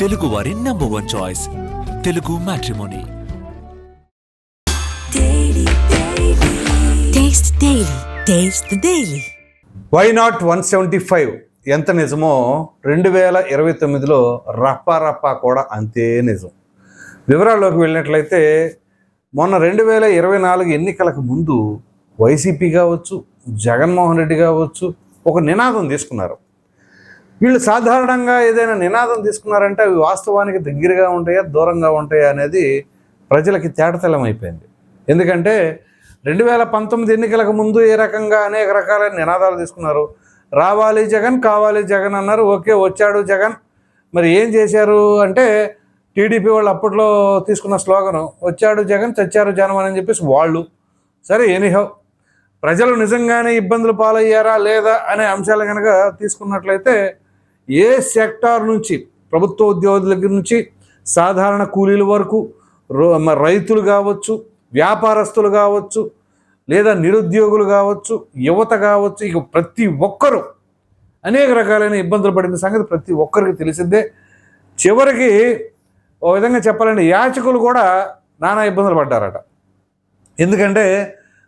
తెలుగు వారి number one choice Telugu matrimony. Why not one seventy five ఎంత నిజమో రెండు వేల ఇరవై తొమ్మిదిలో రప్పా రప్పా కూడా అంతే నిజం. వివరాల్లోకి వెళ్ళినట్లయితే మొన్న రెండు వేల ఇరవై నాలుగు ఎన్నికలకు ముందు వైసీపీ కావచ్చు జగన్మోహన్ రెడ్డి కావచ్చు ఒక నినాదం తీసుకున్నారు. వీళ్ళు సాధారణంగా ఏదైనా నినాదం తీసుకున్నారంటే అవి వాస్తవానికి దగ్గరగా ఉంటాయా దూరంగా ఉంటాయా అనేది ప్రజలకి తేటతలం అయిపోయింది. ఎందుకంటే రెండు వేల పంతొమ్మిది ఎన్నికలకు ముందు ఏ రకంగా అనేక రకాలైన నినాదాలు తీసుకున్నారు. రావాలి జగన్ కావాలి జగన్ అన్నారు. ఓకే వచ్చాడు జగన్. మరి ఏం చేశారు అంటే టీడీపీ వాళ్ళు అప్పట్లో తీసుకున్న స్లోగను వచ్చాడు జగన్ చచ్చారు జనం అని చెప్పేసి వాళ్ళు. సరే ఎనీహో. ప్రజలు నిజంగానే ఇబ్బందులు పాలయ్యారా లేదా అనే అంశాలు కనుక తీసుకున్నట్లయితే ఏ సెక్టార్ నుంచి ప్రభుత్వ ఉద్యోగుల దగ్గర నుంచి సాధారణ కూలీల వరకు రైతులు కావచ్చు వ్యాపారస్తులు కావచ్చు లేదా నిరుద్యోగులు కావచ్చు యువత కావచ్చు ఇక ప్రతి ఒక్కరూ అనేక రకాలైన ఇబ్బందులు పడిన సంగతి ప్రతి ఒక్కరికి తెలిసిందే. చివరికి ఓ విధంగా చెప్పాలంటే యాచకులు కూడా నానా ఇబ్బందులు పడ్డారట. ఎందుకంటే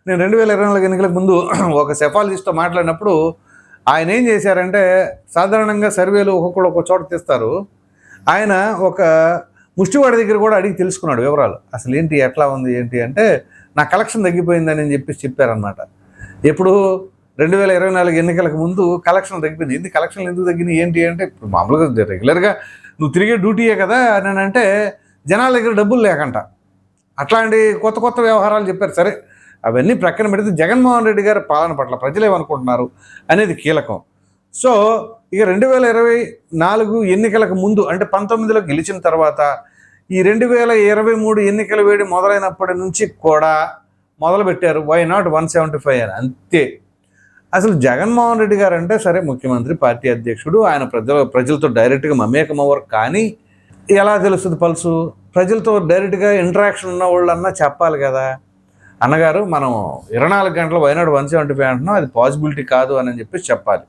నేను రెండు వేల ఇరవై నాలుగు ఎన్నికలకు ముందు ఒక సెఫాలజిస్ట్తో మాట్లాడినప్పుడు ఆయన ఏం చేశారంటే సాధారణంగా సర్వేలు ఒక్కొక్కరు ఒక్కొక్క చోట తీస్తారు. ఆయన ఒక ముష్టివాడి దగ్గర కూడా అడిగి తెలుసుకున్నాడు వివరాలు. అసలు ఏంటి ఎట్లా ఉంది ఏంటి అంటే నా కలెక్షన్ తగ్గిపోయిందని చెప్పేసి చెప్పారనమాట ఎప్పుడు రెండు వేల ఇరవై నాలుగు ఎన్నికలకు ముందు కలెక్షన్ తగ్గిపోయింది ఎందుకు కలెక్షన్లు ఎందుకు తగ్గినాయి ఏంటి అంటే ఇప్పుడు మామూలుగా రెగ్యులర్గా నువ్వు తిరిగే డ్యూటీయే కదా అని అంటే జనాల దగ్గర డబ్బులు లేకంట. అట్లాంటి కొత్త కొత్త వ్యవహారాలు చెప్పారు. సరే అవన్నీ ప్రక్కన పెడితే జగన్మోహన్ రెడ్డి గారి పాలన పట్ల ప్రజలు ఏమనుకుంటున్నారు అనేది కీలకం. సో ఇక రెండు వేల ఇరవై నాలుగు ఎన్నికలకు ముందు అంటే పంతొమ్మిదిలో గెలిచిన తర్వాత ఈ రెండు వేల ఇరవై మూడు ఎన్నికల వేడి మొదలైనప్పటి నుంచి కూడా మొదలుపెట్టారు. Why not one seventy five అని? అంతే. అసలు జగన్మోహన్ రెడ్డి గారు అంటే సరే ముఖ్యమంత్రి పార్టీ అధ్యక్షుడు ఆయన ప్రజల ప్రజలతో డైరెక్ట్గా మమేకం అవ్వరు. కానీ ఎలా తెలుస్తుంది పల్సు? ప్రజలతో డైరెక్ట్గా ఇంటరాక్షన్ ఉన్న వాళ్ళన్నా చెప్పాలి కదా. అన్నగారు మనం ఇరవై నాలుగు గంటలు వైనాడు వన్ సెవెంటీ ఫైవ్ అంటున్నాం అది పాసిబిలిటీ కాదు అని చెప్పి చెప్పాలి.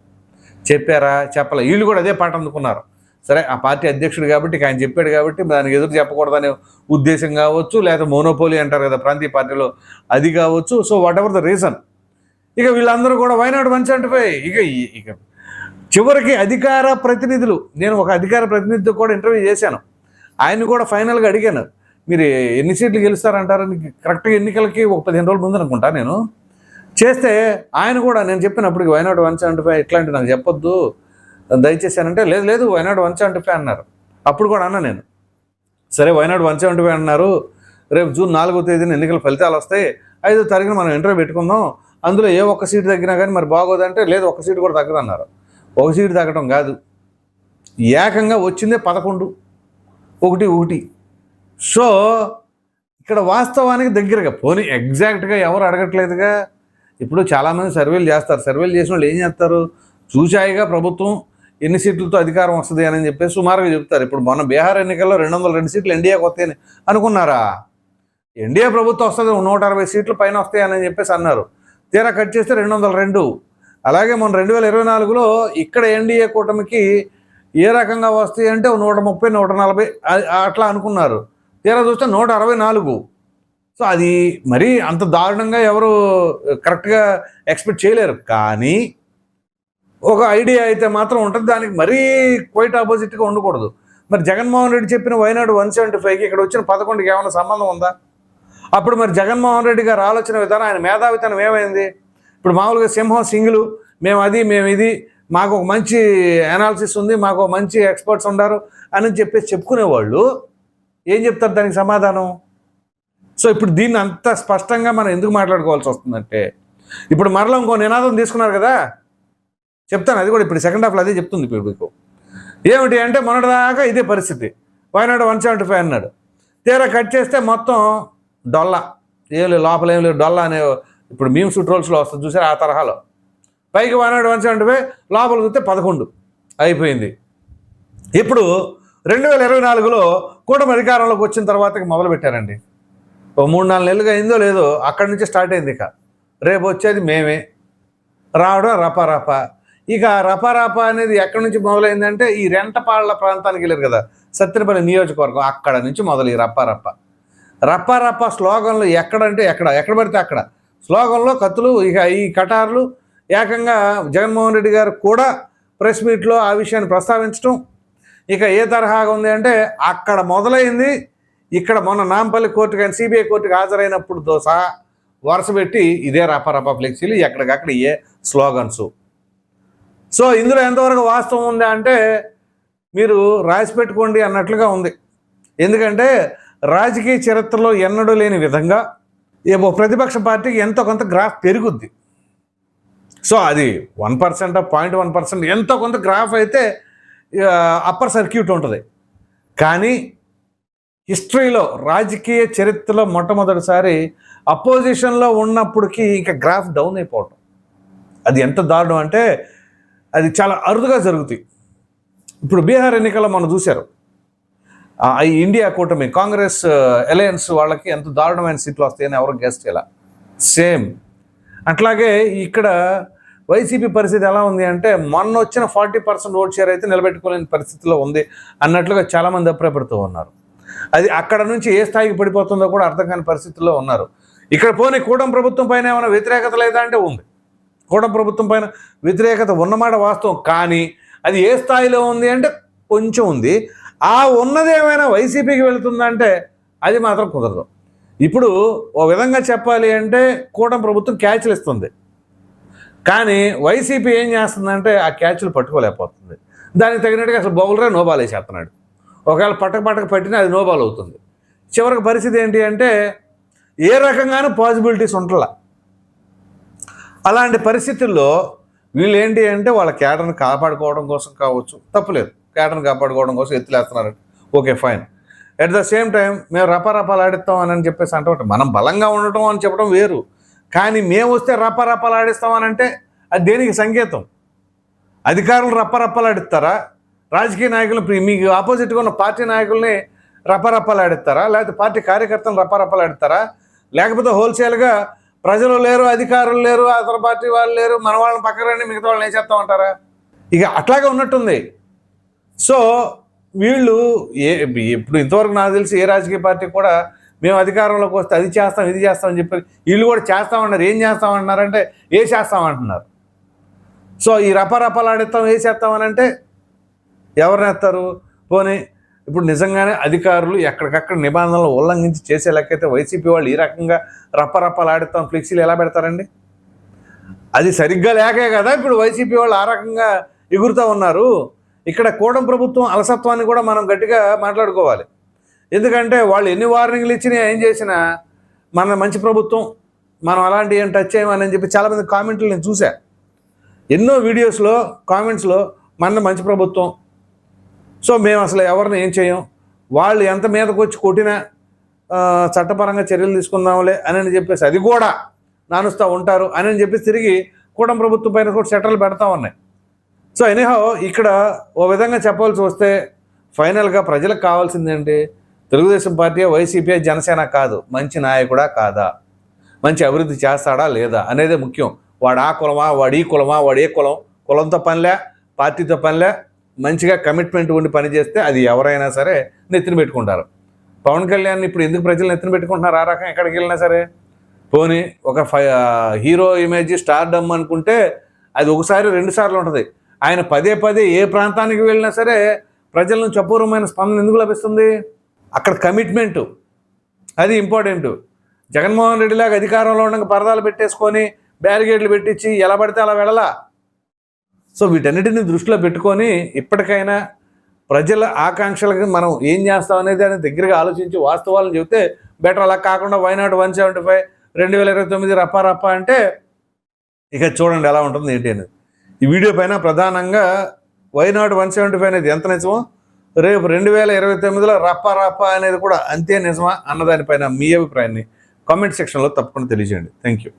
చెప్పారా? చెప్పలే. వీళ్ళు కూడా అదే పాట అందుకున్నారు. సరే ఆ పార్టీ అధ్యక్షుడు కాబట్టి ఆయన చెప్పాడు కాబట్టి దానికి ఎదురు చెప్పకూడదనే ఉద్దేశం కావచ్చు లేదా మోనోపోలి అంటారు కదా ప్రాంతీయ పార్టీలో అది కావచ్చు. So whatever the reason ఇక వీళ్ళందరూ కూడా వైనాడు వన్ సెవెంటీ ఫైవ్ ఇక ఇక చివరికి అధికార ప్రతినిధులు నేను ఒక అధికార ప్రతినిధితో కూడా ఇంటర్వ్యూ చేశాను. ఆయన కూడా ఫైనల్గా అడిగాను. మీరు ఎన్ని సీట్లు గెలుస్తారంటారు? కరెక్ట్గా ఎన్నికలకి ఒక పదిహేను రోజుల ముందు అనుకుంటా నేను. చేస్తే ఆయన కూడా నేను చెప్పినప్పటికి వైనాడు వన్ సెవెంటీ ఫైవ్ ఇట్లాంటి నాకు చెప్పొద్దు. దయచేసి అంటే లేదు లేదు వైనాడు వన్ సెవెంటీ ఫైవ్ అన్నారు. అప్పుడు కూడా అన్నా నేను. సరే వైనాడు వన్ సెవెంటీ ఫైవ్ అన్నారు. రేపు జూన్ నాలుగో తేదీన ఎన్నికల ఫలితాలు వస్తాయి. ఐదో తారీఖున మనం ఇంటర్వ్యూ పెట్టుకుందాం. అందులో ఏ ఒక్క సీటు తగ్గినా కానీ మరి బాగోదంటే లేదు ఒక్క సీటు కూడా తగ్గదన్నారు ఒక సీటు తగ్గడం కాదు. ఏకంగా వచ్చిందే పదకొండు. ఒకటి ఒకటి. సో ఇక్కడ వాస్తవానికి దగ్గరగా పోనీ ఎగ్జాక్ట్గా ఎవరు అడగట్లేదుగా? ఇప్పుడు చాలామంది సర్వేలు చేస్తారు. సర్వేలు చేసిన వాళ్ళు ఏం చేస్తారు? చూచాయిగా ప్రభుత్వం ఎన్ని సీట్లతో అధికారం వస్తుంది అని చెప్పేసి సుమారుగా చెప్తారు. ఇప్పుడు మొన్న బీహార్ ఎన్నికల్లో రెండు వందల రెండు సీట్లు ఎన్డీఏకి వస్తాయని అనుకున్నారా? ఎన్డీఏ ప్రభుత్వం వస్తుంది నూట అరవై సీట్లు పైన వస్తాయని చెప్పేసి అన్నారు. తీరా కట్ చేస్తే రెండు వందల రెండు అలాగే మొన్న రెండు వేల ఇరవై నాలుగులో ఇక్కడ ఎన్డీఏ కూటమికి ఏ రకంగా వస్తాయి అంటే నూట ముప్పై నూట నలభై అట్లా అనుకున్నారు. తీరా చూస్తే నూట అరవై నాలుగు. సో అది మరీ అంత దారుణంగా ఎవరు కరెక్ట్గా ఎక్స్పెక్ట్ చేయలేరు. కానీ ఒక ఐడియా అయితే మాత్రం ఉంటుంది. దానికి మరీ క్వైట్ ఆపోజిట్గా ఉండకూడదు. మరి జగన్మోహన్ రెడ్డి చెప్పిన వైనాడు వన్ సెవెంటీ ఫైవ్కి ఇక్కడ వచ్చిన పదకొండుకి ఏమైనా సంబంధం ఉందా? అప్పుడు మరి జగన్మోహన్ రెడ్డి గారు ఆలోచన విధానం ఆయన మేధావితనం ఏమైంది? ఇప్పుడు మామూలుగా సింహం సింగులు మేము అది మేము ఇది మాకు ఒక మంచి అనాలిసిస్ ఉంది మాకు మంచి ఎక్స్పర్ట్స్ ఉన్నారు అని చెప్పేసి చెప్పుకునేవాళ్ళు. ఏం చెప్తారు దానికి సమాధానం? సో ఇప్పుడు దీన్ని అంత స్పష్టంగా మనం ఎందుకు మాట్లాడుకోవాల్సి వస్తుందంటే ఇప్పుడు మరలా ఇంకో నినాదం తీసుకున్నారు కదా? చెప్తాను అది కూడా ఇప్పుడు సెకండ్ హాఫ్లో అదే చెప్తుంది ఇప్పుడు మీకు. ఏమిటి అంటే మొన్నటిదాకా ఇదే పరిస్థితి. వైనాడు వన్ సెవెంటీ ఫైవ్ అన్నాడు. తీరా కట్ చేస్తే మొత్తం డొల్లా. ఏం లేదు లోపల ఏం లేదు డొల్లా అనే ఇప్పుడు మీమ్స్ ట్రోల్స్లో వస్తుంది చూసారు ఆ తరహాలో. పైకి వైనాడు వన్ సెవెంటీ ఫైవ్ లోపల చూస్తే పదకొండు. అయిపోయింది. ఇప్పుడు రెండు వేల ఇరవై నాలుగులో కూటమి అధికారంలోకి వచ్చిన తర్వాత మొదలుపెట్టారండి. ఓ మూడు నాలుగు నెలలుగా అయిందో లేదో అక్కడి నుంచి స్టార్ట్ అయింది ఇక. రేపు వచ్చేది మేమే. రావడం రపా ఇక రపారాపా అనేది ఎక్కడి నుంచి మొదలైందంటే ఈ రెంటపాళ్ళ ప్రాంతానికి వెళ్ళారు కదా సత్యనపల్లి నియోజకవర్గం అక్కడ నుంచి మొదలు ఈ రప్పారప్ప రప్పారప్ప స్లోగన్లు ఎక్కడంటే ఎక్కడ ఎక్కడ పడితే అక్కడ. స్లోగన్లో కత్తులు ఇక ఈ కటార్లు ఏకంగా జగన్మోహన్ రెడ్డి గారు కూడా ప్రెస్ మీట్లో ఆ విషయాన్ని ప్రస్తావించడం ఇక ఏ తరహాగా ఉంది అంటే అక్కడ మొదలైంది. ఇక్కడ మొన్న నాంపల్లి కోర్టు కానీ సిబిఐ కోర్టుకి హాజరైనప్పుడు సహా వరుస పెట్టి ఇదే రపరప ఫ్లెక్సీలు ఎక్కడికక్కడ ఏ స్లోగన్స్. సో ఇందులో ఎంతవరకు వాస్తవం ఉంది అంటే మీరు రాసి పెట్టుకోండి అన్నట్లుగా ఉంది. ఎందుకంటే రాజకీయ చరిత్రలో ఎన్నడూ లేని విధంగా ఏమో ప్రతిపక్ష పార్టీకి ఎంతో కొంత గ్రాఫ్ పెరుగుద్ది. సో అది one percent point one percent ఎంతో కొంత గ్రాఫ్ అయితే అప్పర్ సర్క్యూట్ ఉంటుంది. కానీ హిస్టరీలో రాజకీయ చరిత్రలో మొట్టమొదటిసారి అపోజిషన్లో ఉన్నప్పటికీ ఇంకా గ్రాఫ్ డౌన్ అయిపోవటం. అది ఎంత దారుణం అంటే అది చాలా అరుదుగా జరుగుతాయి. ఇప్పుడు బీహార్ ఎన్నికల్లో మనం చూశారు. ఈ ఇండియా కూటమి కాంగ్రెస్ అలయన్స్ వాళ్ళకి ఎంత దారుణమైన సీట్లు వస్తాయని ఎవరు గెస్ట్ ఇలా సేమ్ అట్లాగే ఇక్కడ వైసీపీ పరిస్థితి ఎలా ఉంది అంటే మొన్న వచ్చిన ఫార్టీ పర్సెంట్ ఓట్ షేర్ అయితే నిలబెట్టుకోలేని పరిస్థితిలో ఉంది అన్నట్లుగా చాలామంది అభిప్రాయపడుతూ ఉన్నారు. అది అక్కడ నుంచి ఏ స్థాయికి పడిపోతుందో కూడా అర్థం కాని పరిస్థితుల్లో ఉన్నారు. ఇక్కడ పోనీ కూడం ప్రభుత్వం పైన ఏమైనా వ్యతిరేకత లేదా అంటే ఉంది. కూడం ప్రభుత్వం పైన వ్యతిరేకత ఉన్నమాట వాస్తవం. కానీ అది ఏ స్థాయిలో ఉంది అంటే కొంచెం ఉంది. ఆ ఉన్నది ఏమైనా వైసీపీకి వెళుతుందంటే అది మాత్రం కుదరదు. ఇప్పుడు ఓ విధంగా చెప్పాలి అంటే కూటమి ప్రభుత్వం క్యాచ్లు ఇస్తుంది. కానీ వైసీపీ ఏం చేస్తుందంటే ఆ క్యాచ్లు పట్టుకోలేకపోతుంది. దానికి తగినట్టుగా అసలు బౌలరే నోబాల్ వేసేస్తున్నాడు. ఒకవేళ పట్టక పట్టక పట్టినా అది నోబాల్ అవుతుంది. చివరికి పరిస్థితి ఏంటి అంటే ఏ రకంగానూ పాసిబిలిటీస్ ఉంటలా. అలాంటి పరిస్థితుల్లో వీళ్ళు ఏంటి అంటే వాళ్ళ క్యాటర్ని కాపాడుకోవడం కోసం కావచ్చు. తప్పులేదు. క్యాటర్ని కాపాడుకోవడం కోసం ఎత్తులేస్తున్నారు. Okay fine. At the same time మేము రపారపాలు ఆడిస్తాం అని చెప్పేసి అంటే మనం బలంగా ఉండటం అని చెప్పడం వేరు. కానీ మేము వస్తే రపారపాలు అది దేనికి సంకేతం? అధికారులు రప్పరప్పలాడిస్తారా? రాజకీయ నాయకులు మీకు ఆపోజిట్గా ఉన్న పార్టీ నాయకుల్ని రప్పరప్పలు ఆడిస్తారా లేకపోతే పార్టీ కార్యకర్తలను రప్పరప్పలు లేకపోతే హోల్సేల్గా ప్రజలు లేరు అధికారులు లేరు అతని పార్టీ వాళ్ళు లేరు మన వాళ్ళని పక్కరండి మిగతా వాళ్ళని ఏం చేస్తామంటారా ఇక అట్లాగే ఉన్నట్టుంది. సో వీళ్ళు ఏ ఇప్పుడు ఇంతవరకు నాకు తెలిసి ఏ రాజకీయ పార్టీ కూడా మేము అధికారంలోకి వస్తే అది చేస్తాం ఇది చేస్తామని చెప్పి వీళ్ళు కూడా చేస్తామన్నారు. ఏం చేస్తామంటున్నారంటే ఏ చేస్తామంటున్నారు. సో ఈ రపరపలాడిస్తాం ఏ చేస్తామని అంటే ఎవరిని ఎత్తారు? పోనీ ఇప్పుడు నిజంగానే అధికారులు ఎక్కడికక్కడ నిబంధనలు ఉల్లంఘించి చేసే లెక్కైతే వైసీపీ వాళ్ళు ఈ రకంగా రప్పరప్పలు ఆడిస్తాం ఫ్లెక్సీలు ఎలా పెడతారండి? అది సరిగ్గా లేకే కదా ఇప్పుడు వైసీపీ వాళ్ళు ఆ రకంగా ఎగురుతూ ఉన్నారు. ఇక్కడ కూడం ప్రభుత్వం అలసత్వాన్ని కూడా మనం గట్టిగా మాట్లాడుకోవాలి. ఎందుకంటే వాళ్ళు ఎన్ని వార్నింగ్లు ఇచ్చినా ఏం చేసినా మన మంచి ప్రభుత్వం మనం అలాంటి ఏం టచ్ చేయమని చెప్పి చాలామంది కామెంట్లు నేను చూసా ఎన్నో వీడియోస్లో కామెంట్స్లో మన మంచి ప్రభుత్వం. సో మేము అసలు ఎవరిని ఏం చేయం? వాళ్ళు ఎంత మీదకు వచ్చి కొట్టినా చట్టపరంగా చర్యలు తీసుకుందాంలే అని చెప్పేసి అది కూడా నానుస్తూ ఉంటారు అని చెప్పేసి తిరిగి కూడం ప్రభుత్వం పైన కూడా సెటర్లు పెడతా ఉన్నాయి. సో ఎనీహో ఇక్కడ ఓ విధంగా చెప్పవలసి వస్తే ఫైనల్గా ప్రజలకు కావాల్సిందేంటి తెలుగుదేశం పార్టీ వైసీపీ జనసేన కాదు. మంచి నాయకుడా కాదా? మంచి అభివృద్ధి చేస్తాడా లేదా అనేది ముఖ్యం. వాడు ఆ కులమా వాడు ఈ కులమా వాడు ఏ కులం? కులంతో పనిలే పార్టీతో పనిలే మంచిగా కమిట్మెంట్ ఉండి పనిచేస్తే అది ఎవరైనా సరే నెత్తిన పెట్టుకుంటారు. పవన్ కళ్యాణ్ ఇప్పుడు ఎందుకు ప్రజలు నెత్తిన పెట్టుకుంటున్నారు? ఆ రకం ఎక్కడికి వెళ్ళినా సరే. పోనీ ఒక హీరో ఇమేజ్ స్టార్ డమ్ అనుకుంటే అది ఒకసారి రెండు సార్లు ఉంటుంది. ఆయన పదే పదే ఏ ప్రాంతానికి వెళ్ళినా సరే ప్రజల నుంచి అపూర్వమైన స్పందన ఎందుకు లభిస్తుంది? అక్కడ కమిట్మెంటు అది ఇంపార్టెంట్ జగన్మోహన్ రెడ్డి లాగా అధికారంలో ఉండగా పరదాలు పెట్టేసుకొని బ్యారిగేడ్లు పెట్టించి ఎలా పడితే అలా వెళ్ళలా? సో వీటన్నిటిని దృష్టిలో పెట్టుకొని ఇప్పటికైనా ప్రజల ఆకాంక్షలకు మనం ఏం చేస్తాం అనేది అని దగ్గరగా ఆలోచించి వాస్తవాలను చెబితే బెటర్ అలా కాకుండా వైనాట్ వన్ సెవెంటీ ఫైవ్ రెండు వేల ఇరవై తొమ్మిది రప్పా రప్పా అంటే ఇక చూడండి ఎలా ఉంటుంది ఏంటి అనేది. ఈ వీడియో పైన ప్రధానంగా వైనాట్ వన్ సెవెంటీ ఫైవ్ అనేది ఎంత నిజమో రేపు రెండు వేల ఇరవై తొమ్మిదిలో రప్పా రప్పా అనేది కూడా అంతే నిజమా అన్నదానిపైన మీ అభిప్రాయాన్ని కామెంట్ సెక్షన్లో తప్పకుండా తెలియజేయండి. Thank you